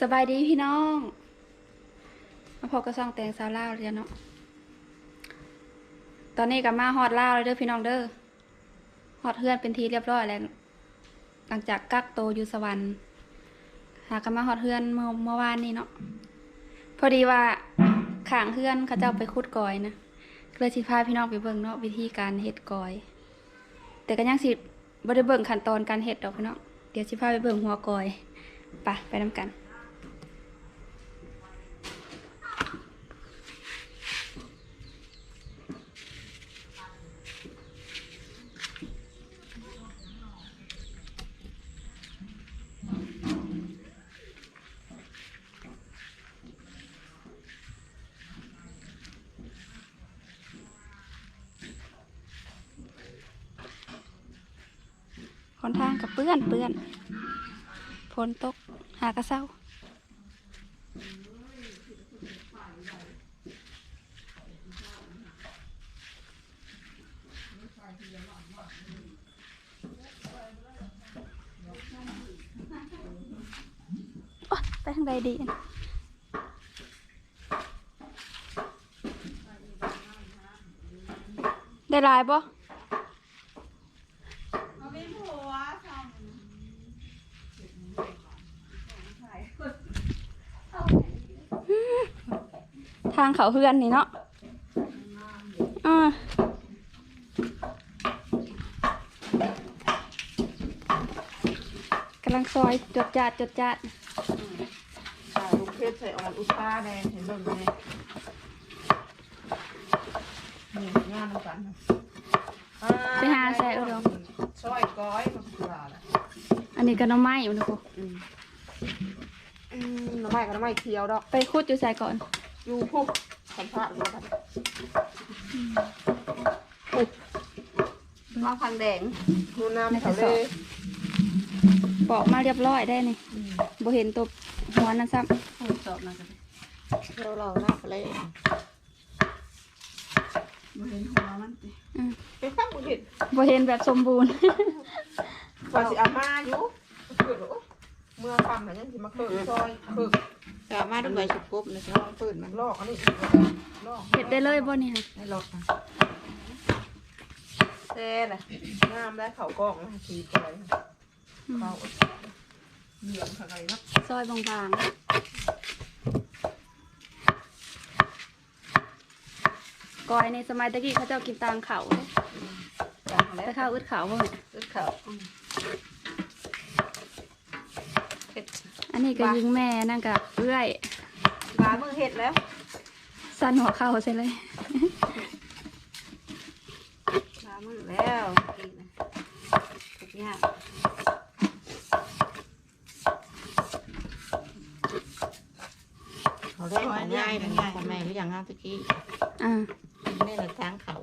สบายดีพี่น้องมาพบกับซองแตงสาวลาวเลยเนาะ ตอนนี้กับมาฮอดลาวเลยเด้อพี่น้องเด้อฮอดเพื่อนเป็นทีเรียบร้อยแล้ว หลังจากกักโตอยู่สวรรค์ หากันมาฮอดเพื่อนเมื่อเมื่อวานนี้เนาะ พอดีว่าขางเพื่อนเขาเจ้าไปขุดกอยนะเลยสิพาพี่น้องไปเบิ่งเนาะวิธีการเฮ็ดกอย แต่ก็ยังสิบ่ได้เบิ่งขั้นตอนการเฮ็ดดอกพี่น้อง เดี๋ยวสิพาไปเบิ่งหัวกอย ไปไปนำกัน กับเปื้อนเปื้อนฝนตกหากระเซ้าไปทางใดดีได้ลายบ่างเขาเฮือนนี่เนาะอ่ากำลังซอยจดจัดจดจัดใส่ลูกเพชรใส่ออนอุตสาแดงเห็นเบิ่งไหมนี่งานกันไปหาใส่อุดมซอยก้อยมันคืออะไรอันนี้ก็หน้ำไม้อยู่นะครูอืมอืมน้ำไม้กับน้ำไม้เคียวดอก ไปคุดอยู่ใส่ก่อน อยู่พุกสัมภาษณ์กันอุ๊ยมาพังแดงดูน้ำทะเลปอกมาเรียบร้อยได้นี่บ่เห็นตัวหัวนั่นซ้สอบนะกันเราเราหน้าทะเลมาเห็นหัวมันสิำอืมไปข้างบุเห็นบ่เห็นแบบสมบูรณ์ว่าสิเอามาอยู่ เกิดโอ้ยเมื่อฟังหันยังสิมาเคิร์ซอยเคิร์สามารถด้วยสุกบนะลองเปิดมันลอกอันนี้ลอกเห็ดได้เลยบ่นี่ค่ะให้ลอกนะเต้น่ะงามได้เขากล้องนะสีอะไรอืมเขาเหลืองอะไรนะซอยบางๆกอยในสมัยตะกี้เขาเจ้ากินตางเขาเด้จังแล้วแต่ข้าวอึดเขาบ่แม่ตึกเขา เห็ดอันนี้ก็ยิงแม่นั่นก็เอื้อยปลามือเห็ดแล้วสั้นหัวเข่าใช่เลยปลามือแล้วกินนะทุกอย่างเขาได้ของง่ายมันง่ายทำไมหรือยังงามตะกี้อ่านี่เราทางเขา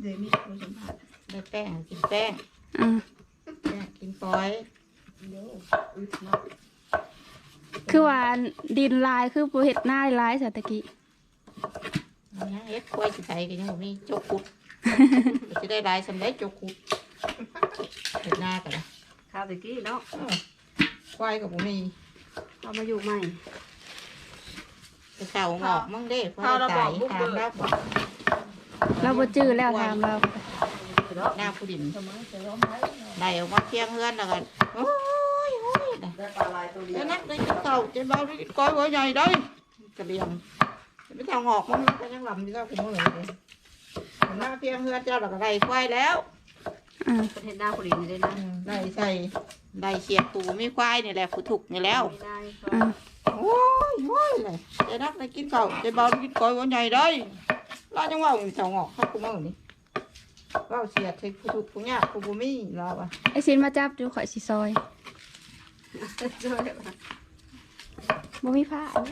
เดี๋ยวมีคนสัมผัสได้แป้งกินแป้งอ่าแป้งกินปอย คือว่าดินลายคือบ่เห็ดหน้าลายใส่ตะกี้มันยังเอ็ดควายสิไทยกันยังบ่มีโจกคุดจะได้ได้สำได้โจกคุดเห็ดหน้ากันนะข้าวตะกี้เนาะเออควายกับบ่มีเอามาอยู่ใหม่ไปเข่าหงอกมั่งเด้ควายตายตามแล้วบอกเราบ่จื้อแล้วถามเราหน้าผู้ดินได้ออกมาเที่ยงเฮือนแล้วกันโอ้ยโอ้ย ได้ได้ปลาลายตัวเดียจะวนักได้กินเก่าจะเบาได้กินก้อยหัวใหญ่ได้กระเลียงจะไม่ทางหอกมันก็ยังลำที่เจ้าคุณมือเลยหน้าเพียงเฮือเจ้าหลักไรควายแล้วอ่าประเทศหน้าคนอื่นเลยนะได้ใส่ได้เสียบปูไม่ควายนี่แหละผู้ถูกนี่แล้ว ไม่ได้อ่าโอ้ยโอ้ยเลยจะนักได้กินเก่าจะเบาได้กินก้อยหัวใหญ่ได้เราจังว่าอยู่ทางหอกเขาคุณมือนี่ว่าเสียบใส่ผู้ถูกผู้ยากผู้บุมีเราอะไอซินมาจับดูข่อยสิซอย บ่มีผ้าเอา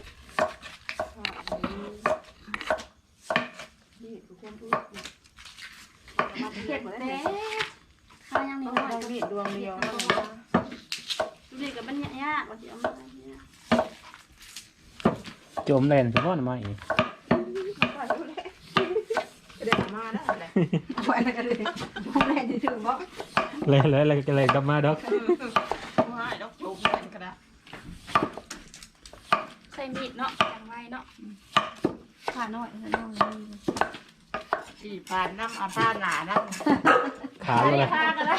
นี่ทุกคนพูดเห็ดแม่ข้ายังนี่ต้องน้อยได้มีดดวงเดียวดูดิกับมันยากว่าสิเอามาเนี่ยจมแน่นเฉพาะหน่อไม้อีกเด็กมาได้แหละเอาไว้แล้วกันเลยมองแรงที่ถึงบ่เลยเลยเลยเลยกลับมาดอก ไม่ดอกจุกเงินกระดาษ ใส่มีดเนาะอย่างไว้เนาะ ผ่าหน่อยเออน้องสี่ผ่านน้ำอาผ้าหนาน้ำขาเลยผ่าก็ได้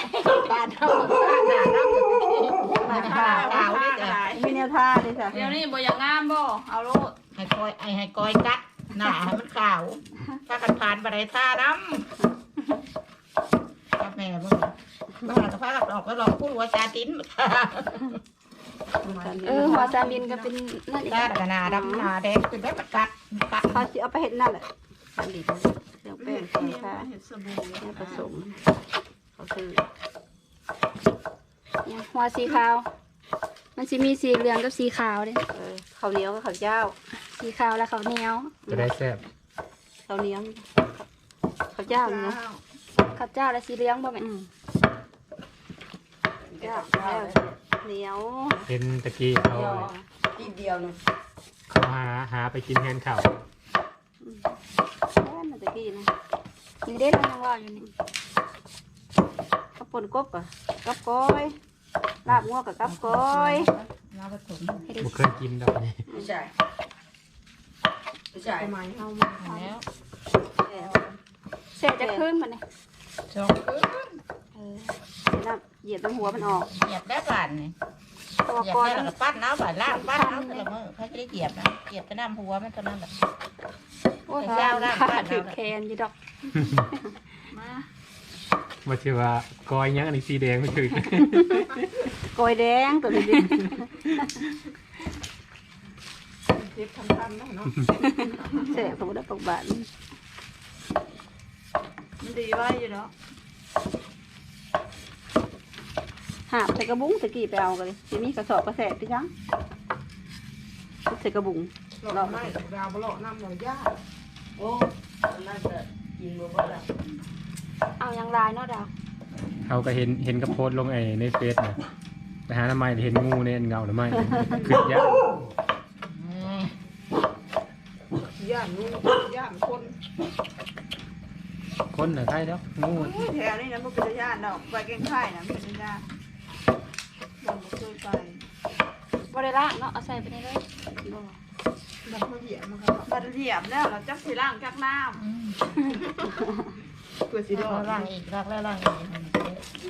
ผ่านน้ำผ้าหนาน้ำมาผ้าผ้าขาวผ้านี่ก็จ้ะได้มีแนวท่าด้วยจ้ะเดี๋ยวนี้บ่อยากงามบ่เอาโลดให้กอยไอให้กอยกัดหนาให้มันขาว ถ้ากันผ่านบันไดท่าน้ำกับแม่เบิ่งบ้านกับพากับดอกก็ลองพูดว่าจาติ้น เออหัวซามินก็เป็นนั่นอีกท่ากับหนาดำหนาแดงคือได้ประกัดกัดเขาจะเอาไปเห็ดนั่นแหละอันดีเดี๋ยวแป้งใส่ค่ะเห็ดสบู่เนี่ยผสมเขาคือเนี่ยหัวสีขาว มันสิมีสีเหลืองกับสีขาวเด้เออข้าวเหนียวกับข้าวเจ้า สีขาวและขาวเหนียวจะได้แซ่บข้าวเหนียวข้าวเจ้าเนาะข้าวเจ้าและสีเหลืองบ่แม่นอืมเจ้าแล้ว เหนียวเห็นตะกี้เขาทีเดียวเนาะเขาหาหาไปกินแทนข้าวแค่นั้นตะกี้นะนี่เด้เรายังว่าอยู่นี่ข้าวป่นกบกับกับก้อยลาบงัวกับกับก้อยเราผสมให้ได้บ่เคยกินดอกนี่ไม่ใช่ไม่ใช่สมัยเฮามาแล้วเสร็จจะขึ้นมาเนี่ยสองคืนเออ น้ำเหยียบน้ำหัวมันออกเหยียบได้บานนี่ตัวเหยียบก้อยได้มัแล้วนก็ปั้นน้ำบานล่างปั้นน้ำแต่ละมือเขาจะได้เหยียบนะเหยียบไปน้ำหัวมันเท่านั้นแหละโอ้ยเจ้าร่างขาบ้านถือเราแคนอยู่ดอกมาว่าชื่อว่ากอยยังอันนี้สีแดงไม่คือก้อยแดงตัวนี้ดิเฮ็ดคันๆเนาะเนาะแสบตัวได้ปกบาทมันดีไว้อยู่เนาะ หาบใส่กระบุงตะกี้ไปเอากันเลยทีนี้กระสอบกระแสพี่ช้างใส่กระบุงหลอกไม่ดาวบ่หลอกน้ำหลอกยาโอ้นั่นจะกินบ่บ่ละเอายังลายเนาะดาวเขาก็เห็นเห็นกระโพสต์ลงไอ้ในเฟซนะไปหาทำไมเห็นงูในอันเงาหรือไม่ขึ้นยากย่านนู้นย่านคนคนน่ะใครแล้วงูแถวนี้นะมันเป็นย่านดอกไปเก่งไข่นะมันเป็นย่าน มันบ่เคยไปบ่ได้ล่างเนาะเอาใส่ไปในเลยมันเขาเหยียบมันก็บัดเหยียบแล้วเราจักสิล้างจักน้ำเพื่อสิรอดล่างอีกล่างแล้วล่างอี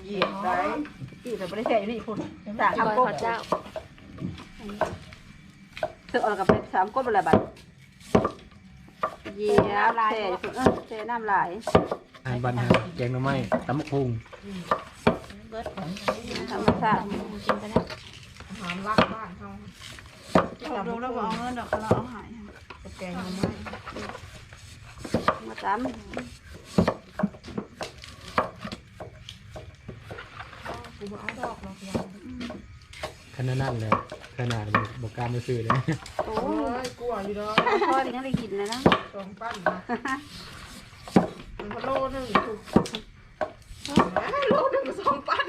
กเหยียบได้อีแต่ไม่ได้แช่อยู่นี่คุณสามก้อยกบข้าวเจ้าเธอเอากับไปสามกบอะไรบัดเยียบแช่เออแช่น้ำลายอ่านบันหาแกงหน่อไม้ตำบักพุง เบิดของธรรมชาติกินไปแล้วอาหารรักบ้านเขาเราดูแล้วเอาเงินดอกเราเอาหายตะแกงมาไม่มาตามกูบ่เอาดอกหรอกเราขนาดนั้นเลยขนาดเลยบอกการมาซื้อเลยโอ้โอ้ยกลัวอยู่ดอกพ่อนี่ยังได้กินเลยนะสองปั้นนะมันก็โลนึงถูก โลนึงสองปั้น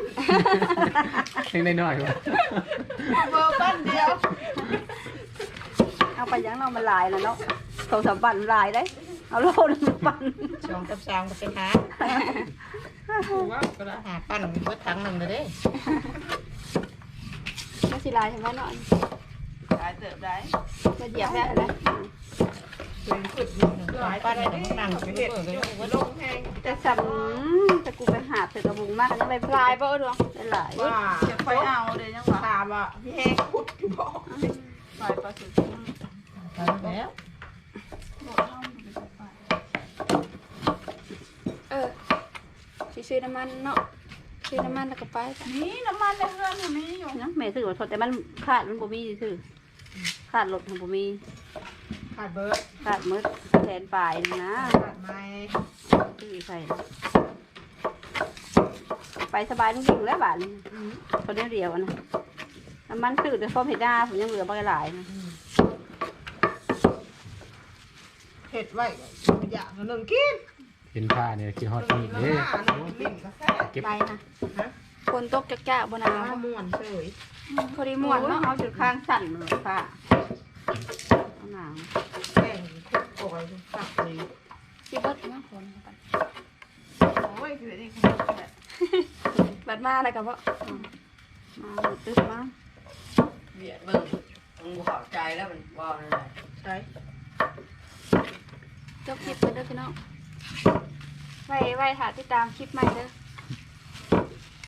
เล็กน้อยๆวะเบอร์ปั้นเดียว เอาไปยังเรามันลายแล้วเนาะสองสามปันลายได้เอาโลนึงปันสองกับสามก็เป็นหาถูกว่าก็ได้หาปั้นเบิดทั้งหนึ่งเลยเด้ก็สิลายใช่ไหมเนาะได้เติบได้มาเหยียบแล้วนะเป็นขุดหนึ่งสหอลางย ปั้ปั้นนได้ด้หนังหนังไปเห็ดดเลยว่าลงแห้งแต่สับแต่กูไปหาเธอกระบุงมากยังไปลายบ่เออดวงได้หลายว่าจะไปเอาเลยยังว่าถามว่าพี่แห้งขุดอยู่บอกไปปลาสุดแล้วเออซื้อน้ำมันเนาะซื้อน้ำมันแล้วก็ไปนี่น้ำมันในเรือนอยู่นี่อยู่นะแม่ซื้อมาทดแต่มันขาดมันบ่มีซื้อขาดรถมันบ่มี ขาดเบิร์ดขาดมืดแทนปลายนะขาดไม้ซื้อใส่ ไปสบายนุ่งๆแล้วบาทนี้คนเดียวเดียวนะน้ำมันซื้อแต่พอเผ็ดหน้าผมยังเหลือบ่หลายนะเห็ดไว้อย่างหนึ่งกินเห็นผ้าเนี่ยคือฮอตหนึ่นี่งเด้ละหนึ่งลิ้นกาแฟเก็บไปนะฝนตกจักๆบ่หนาวน้ำม่วนเฉยพอดีม่วนเนาะเอาจุดข้างสั่นเลยค่ะเอา หนังแป้งคุกก่อยสับเลยสิเบิดเนาะฝนกันโอ้ยคือนี่บัดมาแล้วก็บ่มาตึ๊บมาเบียยดเบิ่งมึงบ่เข้าใจแล้วมันว่าอะไรใช่จบคลิปไปเด้อพี่น้องไว้ไว้ถ่ายติดตามคลิปใหม่เด้อ